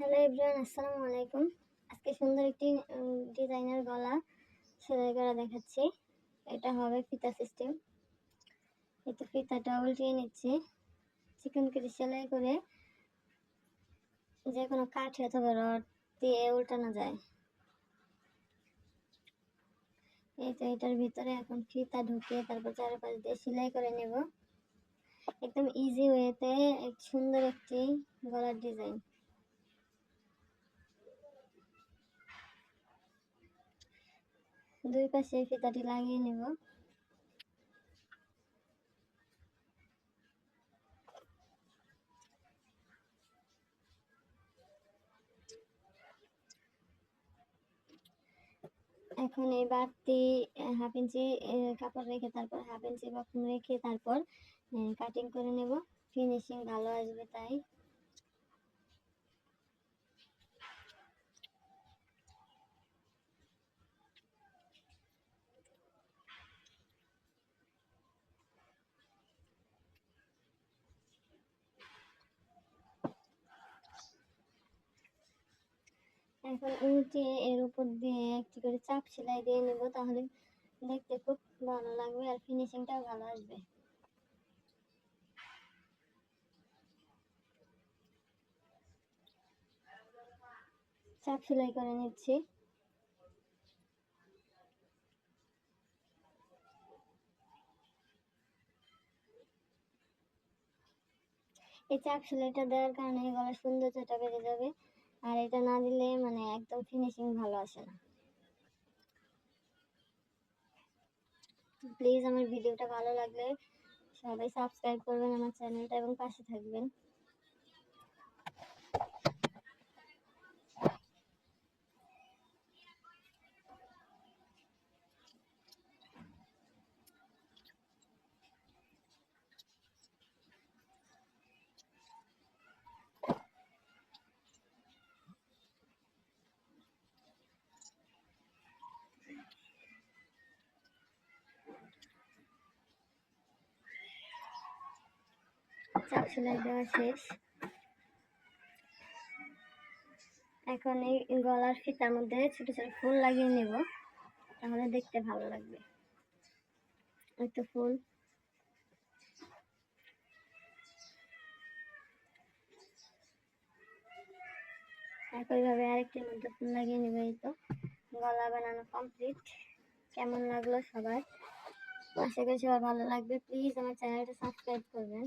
Hello everyone আসসালামু আলাইকুম আজকে সুন্দর একটি ডিজাইনের গলা সেলাই করা দেখাচ্ছি। এটা হবে ফিতা সিস্টেম তো ফিতাটা উল্টিয়ে নিচ্ছি। চিকন করে সেলাই করে যে কোনো কাঠি অথবা রড দিয়ে উল্টানো যায়। এই তো এটার ভিতরে এখন ফিতা ঢুকিয়ে তারপর চারপাশ দিয়ে সেলাই করে নেব। একদম ইজি ওয়েতে সুন্দর একটি গলার ডিজাইন দুই পাশে ফিতাটি লাগিয়ে নেব। এখন এই বাড়তি হাফ ইঞ্চি কাপড় রেখে তারপর হাফ ইঞ্চি বক্রম রেখে তারপর কাটিং করে নেব। ফিনিশিং ভালো আসবে তাই। এখন উল্টিয়ে এর উপর দিয়ে একটি করে চাপ সেলাই দিয়ে নেব, তাহলে দেখতে খুব ভালো লাগবে আর ফিনিশিংটাও ভালো আসবে। চাপ সেলাই করে নিচ্ছি। এই চাপ সেলাইটা দেওয়ার কারণে গলার সৌন্দর্যটা বেড়ে যাবে। আর এটা না দিলে মানে একদম ফিনিশিং ভালো আসে না। প্লিজ আমার ভিডিওটা ভালো লাগলে সবাই সাবস্ক্রাইব করবেন আমার চ্যানেলটা এবং পাশে থাকবেন। চাপ সেলাই দেওয়া শেষ। এখন এই গলার ফিতার মধ্যে ছোট ছোট ফুল লাগিয়ে নেব, তাহলে দেখতে ভালো লাগবে। এই তো ফুল। একইভাবে আরেকটির মধ্যে ফুল লাগিয়ে নেবে, এই তো। গলা বানানো কমপ্লিট কেমন লাগল সবার? আশা করি সবার ভালো লাগবে। প্লিজ আমার চ্যানেলটা সাবস্ক্রাইব করবেন।